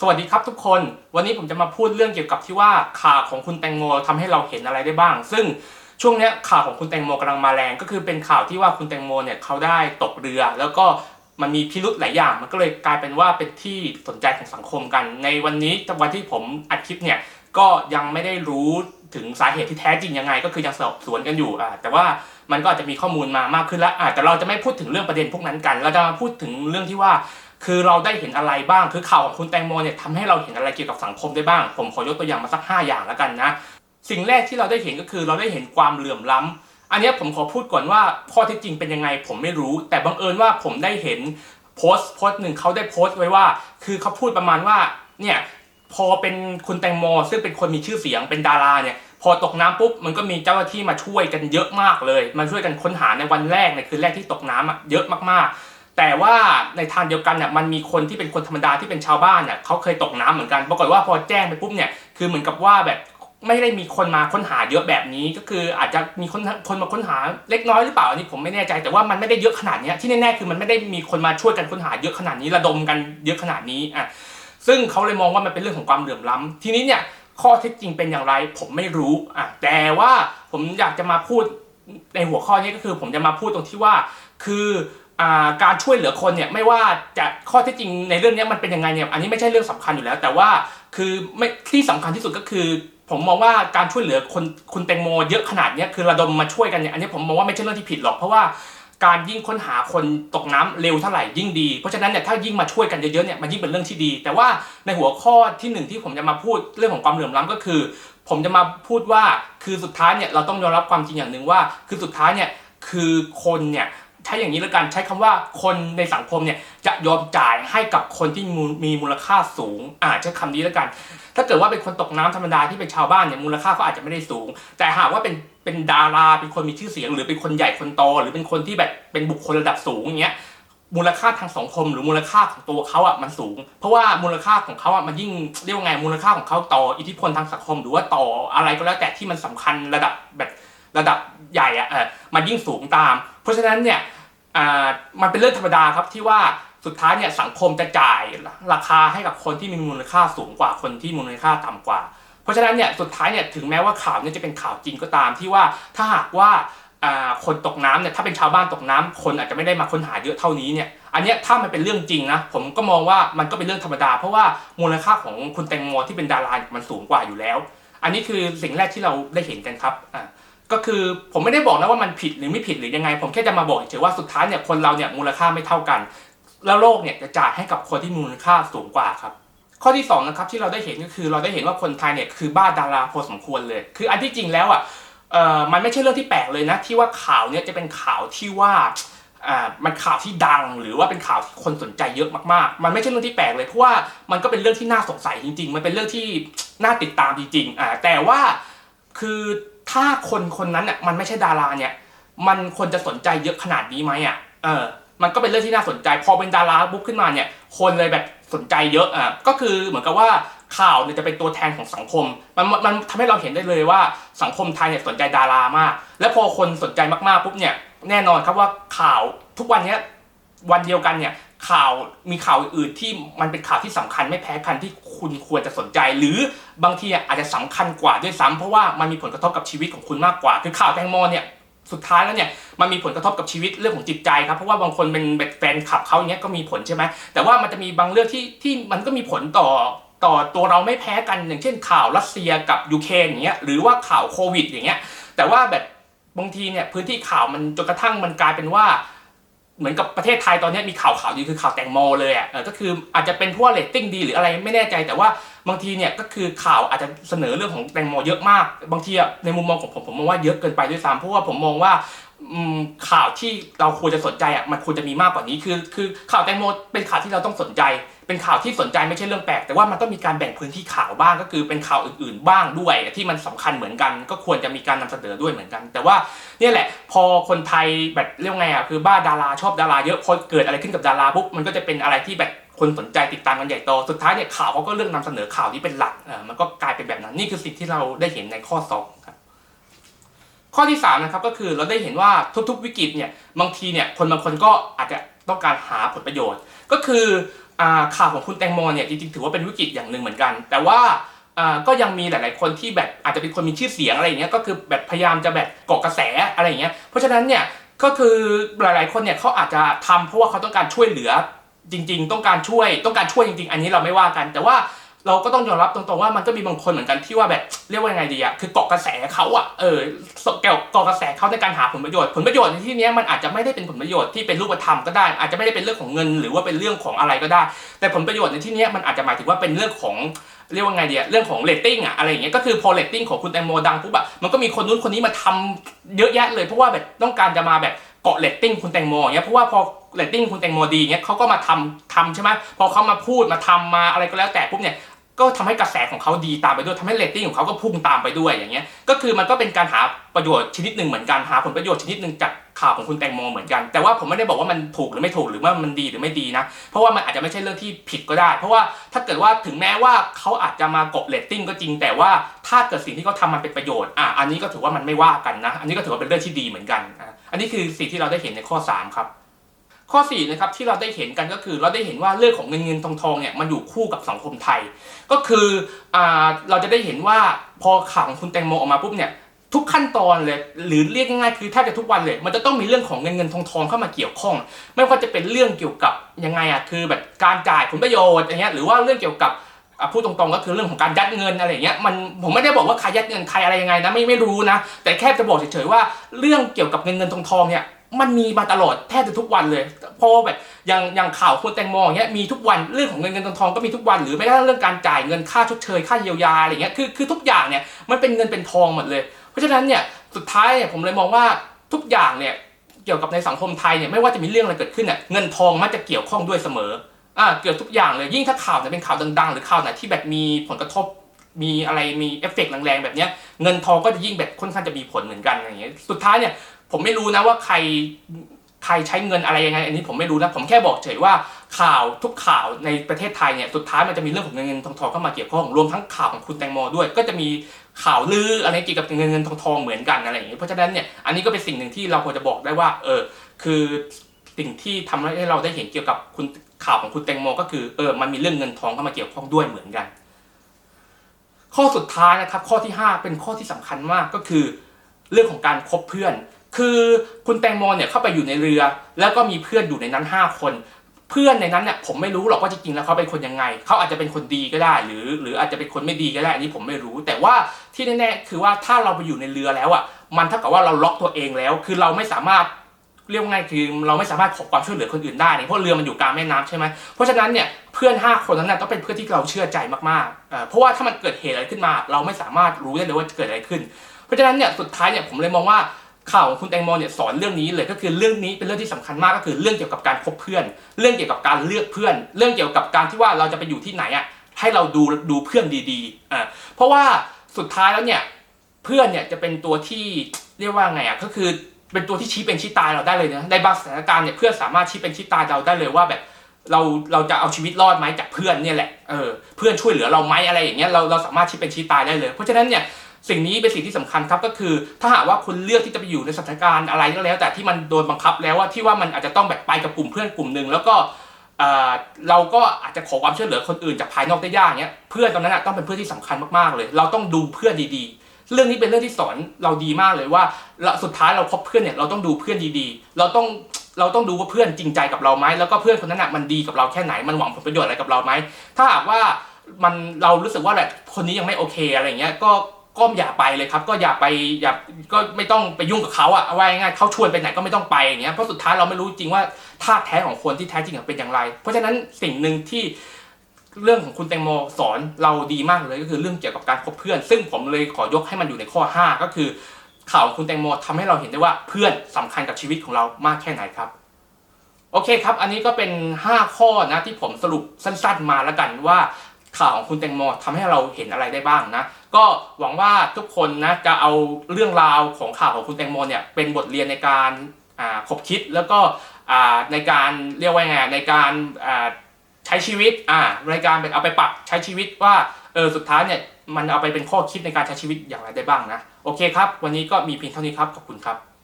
สวัสดีครับทุกคน วันนี้ผมจะมาพูดเรื่องเกี่ยวกับที่ว่าข่าวของคุณแตงโมทำให้เราเห็นอะไรได้บ้าง ซึ่งช่วงเนี้ยข่าวของคุณแตงโมกำลังมาแรงก็คือเป็นข่าวที่ว่าคุณแตงโมเนี่ยเขาได้ตกเรือ แล้วก็มันมีพิรุธหลายอย่าง มันก็เลยกลายเป็นว่าเป็นที่สนใจของสังคมกัน ในวันนี้วันที่ผมอัดคลิปเนี่ยก็ยังไม่ได้รู้ถึงสาเหตุที่แท้จริงยังไง ก็คือยังสอบสวนกันอยู่อ่าแต่ว่ามันก็อาจจะมีข้อมูลมามากขึ้นแล้วอ่าแต่เราจะไม่พูดถึงเรื่องประเด็นพวกนั้นกัน เราจะมาพูดถึงเรื่องที่ว่า คือเราได้เห็นอะไรบ้าง คือข่าวของคุณแตงโมเนี่ยทำให้เราเห็นอะไรเกี่ยวกับสังคมได้บ้าง ผมขอยกตัวอย่างมาสัก 5 อย่างแล้วกันนะ สิ่งแรกที่เราได้เห็นก็คือเราได้เห็นความเหลื่อมล้ำอันนี้ผมขอพูดก่อนว่าข้อเท็จจริงเป็นยังไง ผมไม่รู้ แต่บังเอิญว่าผมได้เห็นโพสต์โพสต์หนึ่งเขาได้โพสต์ไว้ว่า คือเขาพูดประมาณว่า เนี่ยพอเป็นคุณแตงโม ซึ่งเป็นคนมีชื่อเสียงเป็นดาราเนี่ยพอตกน้ำปุ๊บมันก็มีเจ้าหน้าที่มาช่วยกันเยอะมากเลย มาช่วยกันค้นหาในวันแรกในคืนแรกที่ตกน้ำอะเยอะมากๆ แต่ว่าในทางเดียวกันเนี่ยมันมีคนที่เป็นคนธรรมดาที่เป็นชาวบ้านเนี่ยเขาเคยตกน้ำเหมือนกันปรากฏว่าพอแจ้งไปปุ๊บเนี่ยคือเหมือนกับว่าแบบไม่ได้มีคนมาค้นหาเยอะแบบนี้ก็คืออาจจะมีคนคนมาค้นหาเล็กน้อยหรือเปล่าอันนี้ผมไม่แน่ใจแต่ว่ามันไม่ได้เยอะขนาดนี้ที่แน่ๆคือมันไม่ได้มีคนมาช่วยกันค้นหาเยอะขนาดนี้ระดมกันเยอะขนาดนี้อะซึ่งเขาเลยมองว่ามันเป็นเรื่องของความเหลื่อมล้ำทีนี้เนี่ยข้อเท็จจริงเป็นอย่างไร ผมไม่รู้อะแต่ว่าผมอยากจะมาพูดในหัวข้อนี้ก็คือ ผมจะมาพูดตรงที่ว่าคือ การช่วยเหลือคนเนี่ยไม่ว่าจะข้อเท็จจริงในเรื่องนี้มันเป็นยังไงเนี่ยอันนี้ไม่ใช่เรื่องสำคัญอยู่แล้ว แต่ว่าคือไม่ที่สำคัญที่สุดก็คือ ผมมองว่าการช่วยเหลือคนคุณแตงโมเยอะขนาดนี้คือระดมมาช่วยกันเนี่ยอันนี้ผมมองว่าไม่ใช่เรื่องที่ผิดหรอกเพราะว่าการยิ่งค้นหาคนตกน้ำเร็วเท่าไหร่ยิ่งดี เพราะฉะนั้นเนี่ยถ้ายิ่งมาช่วยกันเยอะๆเนี่ยมันยิ่งเป็นเรื่องที่ดี แต่ว่าในหัวข้อที่หนึ่งที่ผมจะมาพูดเรื่องของความเหลื่อมล้ำก็คือ ผมจะมาพูดว่าคือสุดท้ายเนี่ยเราต้องยอมรับความจริงอย่างหนึ่งว่า คือสุดท้ายเนี่ยคือคนเนี่ย ใช้อย่างนี้แล้วกันใช้คำว่าคนในสังคมเนี่ยจะยอมจ่ายให้กับคนที่มีมูลค่าสูงอ่าใช้คำนี้แล้วกัน ถ้าเกิดว่าเป็นคนตกน้ำธรรมดาที่เป็นชาวบ้านเนี่ยมูลค่าก็อาจจะไม่ได้สูง แต่หากว่าเป็นเป็นดาราเป็นคนมีชื่อเสียง หรือเป็นคนใหญ่คนโตหรือเป็นคนที่แบบเป็นบุคคลระดับสูงอย่างเงี้ยมูลค่าทางสังคมหรือมูลค่าของตัวเขาอะมันสูง เพราะว่ามูลค่าของเขาอะมันยิ่งเรียกว่าไงมูลค่าของเขาต่ออิทธิพลทางสังคม หรือว่าต่ออะไรก็แล้วแต่ที่มันสำคัญระดับแบบระดับใหญ่อะเออมันยิ่งสูงตาม เพราะฉะนั้นเนี่ย มันเป็นเรื่องธรรมดาครับที่ว่าสุดท้ายเนี่ยสังคมจะจ่ายราคาให้กับคนที่มีมูลค่าสูงกว่าคนที่มูลค่าต่ำกว่า เพราะฉะนั้นเนี่ยสุดท้ายเนี่ยถึงแม้ว่าข่าวเนี่ยจะเป็นข่าวจริงก็ตามที่ว่าถ้าหากว่าคนตกน้ำเนี่ยถ้าเป็นชาวบ้านตกน้ำคนอาจจะไม่ได้มาค้นหาเยอะเท่านี้เนี่ยอันนี้ถ้ามันเป็นเรื่องจริงนะผมก็มองว่ามันก็เป็นเรื่องธรรมดา เพราะว่ามูลค่าของคุณแตงโมที่เป็นดารามันสูงกว่าอยู่แล้ว อันนี้คือสิ่งแรกที่เราได้เห็นกันครับอ่า ก็คือผมไม่ได้บอกนะว่ามันผิดหรือไม่ผิดหรือยังไง ผมแค่จะมาบอกเฉยว่าสุดท้ายเนี่ยคนเราเนี่ยมูลค่าไม่เท่ากัน แล้วโลกเนี่ยจะจ่ายให้กับคนที่มูลค่าสูงกว่าครับ ข้อที่สองนะครับที่เราได้เห็นก็คือเราได้เห็นว่าคนไทยเนี่ยคือบ้าดาราพอสมควรเลย คืออันที่จริงแล้วอะเออมันไม่ใช่เรื่องที่แปลกเลยนะที่ว่าข่าวเนี่ยจะเป็นข่าวที่ว่าอ่ามันข่าวที่ดังหรือว่าเป็นข่าวที่คนสนใจเยอะมากๆ มันไม่ใช่เรื่องที่แปลกเลยเพราะว่ามันก็เป็นเรื่องที่น่าสงสัยจริง ๆ มันเป็นเรื่องที่น่าติดตามจริงๆอ่าแต่ว่าคือ ถ้าคนคนนั้นอะมันไม่ใช่ดาราเนี่ย มันควรจะสนใจเยอะขนาดนี้ไหมอะเออมันก็เป็นเรื่องที่น่าสนใจ พอเป็นดาราบุ๊กขึ้นมาเนี่ย คนเลยแบบสนใจเยอะอะก็คือเหมือนกับว่าข่าวเนี่ยจะเป็นตัวแทนของสังคม มันมันทำให้เราเห็นได้เลยว่าสังคมไทยเนี่ยสนใจดารามาก และพอคนสนใจมากๆปุ๊บเนี่ยแน่นอนครับว่าข่าวทุกวันเนี้ยวันเดียวกันเนี่ย ข่าวมีข่าวอื่นที่มันเป็นข่าวที่สำคัญไม่แพ้กันที่คุณควรจะสนใจ หรือบางทีอาจจะสำคัญกว่าด้วยซ้ำเพราะว่ามันมีผลกระทบกับชีวิตของคุณมากกว่า คือข่าวแตงโมเนี่ยสุดท้ายแล้วเนี่ยมันมีผลกระทบกับชีวิตเรื่องของจิตใจครับเพราะว่าบางคนเป็นแบบแฟนคลับเขาอย่างเงี้ยก็มีผลใช่ไหมแต่ว่ามันจะมีบางเรื่องที่ที่มันก็มีผลต่อต่อตัวเราไม่แพ้กันอย่างเช่น ข่าวรัสเซียกับยูเครนอย่างเงี้ยหรือว่าข่าวโควิดอย่างเงี้ยแต่ว่าแบบบางทีเนี่ยพื้นที่ข่าวมันจนกระทั่งมันกลายเป็นว่า เหมือนกับประเทศไทยตอนนี้มีข่าวข่าวดีคือข่าวแตงโมเลยอะก็คืออาจจะเป็นเพราะว่าเรตติ้งดีหรืออะไรไม่แน่ใจ แต่ว่าบางทีเนี่ยก็คือข่าวอาจจะเสนอเรื่องของแตงโมเยอะมาก บางทีอะในมุมมองของผมผมมองว่าเยอะเกินไปด้วยซ้ำเพราะว่าผมมองว่า ข่าวที่เราควรจะสนใจอะมันควรจะมีมากกว่านี้คือคือข่าวแตงโมเป็นข่าวที่เราต้องสนใจ เป็นข่าวที่สนใจไม่ใช่เรื่องแปลก แต่ว่ามันต้องมีการแบ่งพื้นที่ข่าวบ้างก็คือเป็นข่าวอื่น ๆ บ้างด้วย ที่มันสำคัญเหมือนกัน ก็ควรจะมีการนำเสนอด้วยเหมือนกัน แต่ว่าเนี่ยแหละ พอคนไทยแบบเรียกไงอะคือบ้าดาราชอบดาราเยอะพอเกิดอะไรขึ้นกับดาราปุ๊บมันก็จะเป็นอะไรที่แบบคนสนใจติดตามกันใหญ่โตสุดท้ายเนี่ยข่าวเขาก็เลือกนำเสนอข่าวที่เป็นหลักมันก็กลายเป็นแบบนั้นนี่คือสิ่งที่เราได้เห็นในข้อสองครับ ข้อที่3นะครับก็คือเราได้เห็นว่าทุกๆวิกฤตเนี่ยบางทีเนี่ยคนบางคนก็อาจจะต้องการหาผลประโยชน์ ก็คืออข่าวของคุณแตงโมเนี่ยจริงๆถือว่าเป็นวิกฤตอย่างหนึ่งเหมือนกัน แต่ว่าอ่าก็ยังมีหลาย ๆ คนที่แบบอาจจะเป็นคนมีชื่อเสียงอะไรอย่างเงี้ยก็คือแบบพยายามจะแบบเกาะกระแสอะไรอย่างเงี้ยเพราะฉะนั้นเนี่ยก็คือหลาย ๆ คนเนี่ยเขาอาจจะทำเพราะว่าเขาต้องการช่วยเหลือจริง ๆ ต้องการช่วยต้องการช่วยจริง ๆ อันนี้เราไม่ว่ากันแต่ว่า เราก็ต้องยอมรับตรงๆว่ามันก็มีบางคนเหมือนกันที่ว่าแบบเรียกว่ายังไงดีอะคือเกาะกระแสเขาอะเออเกี่ยวเกาะกระแสเขาในการหาผลประโยชน์ผลประโยชน์ในที่นี้มันอาจจะไม่ได้เป็นผลประโยชน์ที่เป็นรูปธรรมก็ได้ อาจจะไม่ได้เป็นเรื่องของเงิน หรือว่าเป็นเรื่องของอะไรก็ได้ แต่ผลประโยชน์ในที่นี้มันอาจจะหมายถึงว่าเป็นเรื่องของเรียกว่าไงดีอะเรื่องของเรตติ้งอะอะไรอย่างเงี้ยก็คือพอเรตติ้งของคุณแตงโมดังปุ๊บอะมันก็มีคนนู้นคนนี้มาทำเยอะแยะเลยเพราะว่าแบบต้องการจะมาแบบเกาะเรตติ้งคุณแตงโมอย่างเงี้ยเพราะว่าพอเรตติ้งคุณแตงโมดีเงี้ยเขาก็มาทำทำใช่ไหมพอเขามาพูดมาทำมาอะไรก็แล้วแต่ปุ๊บเนี่ย ก็ทำให้กระแสของเขาดีตามไปด้วยทำให้เรตติ้งของเขาก็พุ่งตามไปด้วยอย่างเงี้ยก็คือมันก็เป็นการหาประโยชน์ชนิดหนึ่งเหมือนกันหาผลประโยชน์ชนิดหนึ่งจากข่าวของคุณแตงโมเหมือนกัน แต่ว่าผมไม่ได้บอกว่ามันถูกหรือไม่ถูกหรือว่ามันดีหรือไม่ดีนะ เพราะว่ามันอาจจะไม่ใช่เรื่องที่ผิดก็ได้ เพราะว่าถ้าเกิดว่าถึงแม้ว่าเขาอาจจะมากบเรตติ้งก็จริง แต่ว่าถ้าเกิดสิ่งที่เขาทำมันเป็นประโยชน์อะอันนี้ก็ถือว่ามันไม่ว่ากันนะ อันนี้ก็ถือว่าเป็นเรื่องที่ดีเหมือนกันอันนี้คือสิ่งที่เราได้เห็นในข้อ 3 ครับ ข้อ4นะครับที่เราได้เห็นกันก็คือเราได้เห็นว่าเรื่องของเงินเงินทองทองเนี่ยมันอยู่คู่กับสังคมไทย ก็คืออเราจะได้เห็นว่าพอข่าวของคุณแตงโมออกมาปุ๊บเนี่ยทุกขั้นตอนเลยหรือเรียกง่ายๆคือแทบจะทุกวันเลย มันจะต้องมีเรื่องของเงินเงินทองทองเข้ามาเกี่ยวข้อง ไม่ว่าจะเป็นเรื่องเกี่ยวกับยังไงอะคือแบบการจ่ายผลประโยชน์อย่างเงี้ยหรือว่าเรื่องเกี่ยวกับพูดตรงๆก็คือเรื่องของการยัดเงินอะไรเงี้ยมันผมไม่ได้บอกว่าใครยัดเงินใครอะไรยังไงนะไม่ไม่รู้นะแต่แค่จะบอกเฉยๆว่าเรื่องเกี่ยวกับเงินเงินทองทองเนี่ย มันมีมาตลอดแทบจะทุกวันเลย เพราะว่าแบบอย่างอย่างข่าวคุณแตงโมอย่างเงี้ยมีทุกวันเรื่องของเงินเงินทองทองก็มีทุกวันหรือไม่กระทั่งเรื่องการจ่ายเงินค่าชดเชยค่าเยียวยาอะไรเงี้ยคือคือทุกอย่างเนี่ยมันเป็นเงินเป็นทองหมดเลย เพราะฉะนั้นเนี่ยสุดท้ายเนี่ยผมเลยมองว่าทุกอย่างเนี่ยเกี่ยวกับในสังคมไทยเนี่ยไม่ว่าจะมีเรื่องอะไรเกิดขึ้นเนี่ยเงินทองมักจะเกี่ยวข้องด้วยเสมออ่าเกี่ยวทุกอย่างเลยยิ่งถ้าข่าวเนี่ยเป็นข่าวดังๆ หรือข่าวไหนที่แบบมีผลกระทบมีอะไรมีเอฟเฟกต์แรงๆแบบเนี้ยเงินทองก็จะยิ่งแบบค่อนข้างจะมีผลเหมือนกันอย่างเงี้ยสุดท้ายเนี่ย ผมไม่รู้นะว่าใครใครใช้เงินอะไรยังไง อันนี้ผมไม่รู้นะผมแค่บอกเฉยว่าข่าวทุกข่าวในประเทศไทยเนี่ยสุดท้ายมันจะมีเรื่องของเงินเงินทองทองเข้ามาเกี่ยวข้องรวมทั้งข่าวของคุณแตงโมด้วย ก็จะมีข่าวลืออะไรเกี่ยวกับเงินเงินทองทองเหมือนกันอะไรอย่างนี้เพราะฉะนั้นเนี่ยอันนี้ก็เป็นสิ่งหนึ่งที่เราควรจะบอกได้ว่าเออคือสิ่งที่ทำให้เราได้เห็นเกี่ยวกับคุณข่าวของคุณแตงโมก็คือเออมันมีเรื่องเงินทองเข้ามาเกี่ยวข้องด้วยเหมือนกัน ข้อสุดท้ายนะครับข้อที่ 5 เป็นข้อที่สำคัญมากก็คือ เรื่องของการคบเพื่อน คือคุณแตงโมเนี่ยเข้าไปอยู่ในเรือ แล้วก็มีเพื่อนอยู่ในนั้น 5 คน เพื่อนในนั้นเนี่ยผมไม่รู้หรอกว่าจริงๆแล้วเขาเป็นคนยังไง เขาอาจจะเป็นคนดีก็ได้ หรือ หรืออาจจะเป็นคนไม่ดีก็ได้อันนี้ผมไม่รู้ แต่ว่าที่แน่ๆคือว่าถ้าเราไปอยู่ในเรือแล้วอะมันเท่ากับว่าเราล็อกตัวเองแล้ว คือเราไม่สามารถเรียกว่าไงคือเราไม่สามารถขอความช่วยเหลือคนอื่นได้เนี่ยเพราะเรือมันอยู่กลางแม่น้ำใช่ไหมเพราะฉะนั้นเนี่ยเพื่อน 5 คนนั้นนะต้องเป็นเพื่อนที่เราเชื่อใจมากๆเอ่อเพราะว่าถ้ามันเกิดเหตุอะไรขึ้นมา เราไม่สามารถรู้ได้เลยว่าเกิดอะไรขึ้น เพราะฉะนั้นเนี่ยสุดท้ายเนี่ยผมเลยมองว่า ข่าวของคุณแตงโมเนี่ยสอนเรื่องนี้เลยก็คือเรื่องนี้เป็นเรื่องที่สำคัญมากก็คือเรื่องเกี่ยวกับการคบเพื่อน เรื่องเกี่ยวกับการเลือกเพื่อน เรื่องเกี่ยวกับการที่ว่าเราจะไปอยู่ที่ไหนอะให้เราดูดูเพื่อนดีๆอ่าเพราะว่าสุดท้ายแล้วเนี่ยเพื่อนเนี่ยจะเป็นตัวที่เรียกว่าไงอะก็คือเป็นตัวที่ชี้เป็นชี้ตายเราได้เลยนะในบางสถานการณ์เนี่ยเพื่อนสามารถชี้เป็นชี้ตายเราได้เลยว่าแบบเราเราจะเอาชีวิตรอดไหมจากเพื่อนเนี่ยแหละเออเพื่อนช่วยเหลือเราไหมอะไรอย่างเงี้ยเราเราสามารถชี้เป็นชี้ตายได้เลย เพราะฉะนั้นเนี่ย สิ่งนี้เป็นสิ่งที่สำคัญครับก็คือ ถ้าหากว่าคุณเลือกที่จะไปอยู่ในสถานการณ์อะไรก็แล้ว แต่ที่มันโดนบังคับแล้วว่าที่ว่ามันอาจจะต้องแบบไปกับกลุ่มเพื่อนกลุ่มหนึ่งแล้วก็เราก็อาจจะขอความช่วยเหลือคนอื่นจากภายนอกได้ยากเงี้ยเพื่อนตอนนั้นนะต้องเป็นเพื่อนที่สำคัญมากๆเลย เราต้องดูเพื่อนดีๆ เรื่องนี้เป็นเรื่องที่สอนเราดีมากเลยว่าสุดท้ายเราคบเพื่อนเนี่ยเราต้องดูเพื่อนดีๆ เราต้องเราต้องดูว่าเพื่อนจริงใจกับเราไหมแล้วก็เพื่อนคนนั้นน่ะมันดีกับเราแค่ไหนมันหวังผลประโยชน์อะไรกับเราไหมถ้าหากว่ามันเรารู้สึกว่าแบบคนนี้ยังไม่โอเคอะไรเงี้ยก็ ก็อย่าไปเลยครับ ก็อย่าไปอย่าก็ไม่ต้องไปยุ่งกับเขาอะเอาไว้ง่ายๆเขาชวนไปไหนก็ไม่ต้องไปอย่างเงี้ยเพราะสุดท้ายเราไม่รู้จริงว่าท่าแท้ของคนที่แท้จริงเป็นอย่างไร เพราะฉะนั้นสิ่งหนึ่งที่เรื่องของคุณแตงโมสอนเราดีมากเลยก็คือเรื่องเกี่ยวกับการคบเพื่อน ซึ่งผมเลยขอยกให้มันอยู่ในข้อ 5 ก็คือข่าวคุณแตงโมทำให้เราเห็นได้ว่าเพื่อนสำคัญกับชีวิตของเรามากแค่ไหนครับ โอเคครับ อันนี้ก็เป็น 5 ข้อนะที่ผมสรุปสั้นๆมาแล้วกันว่า ข่าวของคุณแตงโมทำให้เราเห็นอะไรได้บ้างนะ ก็หวังว่าทุกคนนะจะเอาเรื่องราวของข่าวของคุณแตงโมเนี่ยเป็นบทเรียนในการอ่าคบคิดแล้วก็ในการเรียกว่าไงในการใช้ชีวิตอ่ารายการเป็นเอาไปปรับใช้ชีวิตว่าเออสุดท้ายเนี่ยมันเอาไปเป็นข้อคิดในการใช้ชีวิตอย่างไรได้บ้างนะ โอเคครับ วันนี้ก็มีเพียงเท่านี้ครับ ขอบคุณครับ